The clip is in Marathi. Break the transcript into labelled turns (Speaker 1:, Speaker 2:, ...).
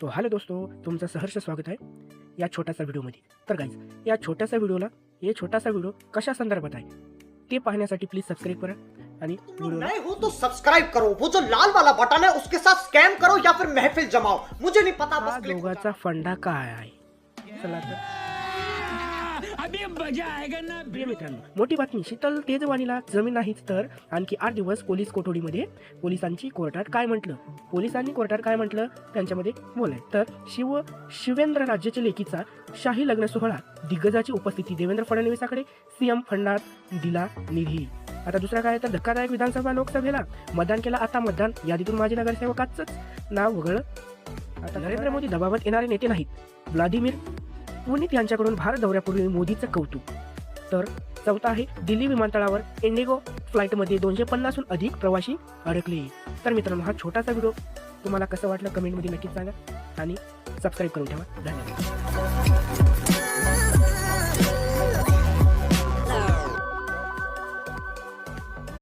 Speaker 1: तो हॅलो दोस्तो तुमचं सहर्ष स्वागत आहे या छोट्याशा व्हिडिओमध्ये. तर गाईज या छोट्याशा व्हिडिओला हे छोटासा व्हिडिओ कशा संदर्भात आहे? ते पाहण्यासाठी प्लीज सबस्क्राईब करा आणि व्हिडिओला
Speaker 2: नए हो तो सब्सक्राइब करो. वो जो लाल वाला बटन है उसके साथ स्कैम करो या फिर महफिल जमाओ. मुझे नहीं पता
Speaker 1: हा
Speaker 2: बस click
Speaker 1: दोघाचा फंडा काय आहे? चला तर. मित्रांनो. मोठी बातमी शीतल तेजवाणीला जमीन नाहीच तर आणखी आठ दिवस पोलीस कोठडीमध्ये पोलिसांची कोर्टात काय म्हटलं? पोलिसांनी कोर्टात काय म्हटलं? त्यांच्यामध्ये बोलाय तर शिव शिवेंद्र राज्याच्या लेखीचा शाही लग्न सोहळा दिग्गजाची उपस्थिती देवेंद्र फडणवीसाकडे सीएम फंडात दिला निधी. आता दुसरा काय? तर धक्कादायक विधानसभा लोकसभेला मतदान केला. आता मतदान यादीतून माजी नगरसेवकाच नाव वगळं आता नरेंद्र मोदी दबावात येणारे नेते नाहीत. व्लादिमीर पुनित यांच्याकडून भारत दौऱ्यापूर्वी मोदीचं कौतुक. तर चौथा आहे दिल्ली विमानतळावर इंडिगो फ्लाईटमध्ये दोनशे पन्नासहून अधिक प्रवासी अडकले. तर मित्रांनो हा छोटासा व्हिडिओ तुम्हाला कसं वाटलं कमेंटमध्ये नक्कीच सांगा आणि सबस्क्राईब करून ठेवा. धन्यवाद.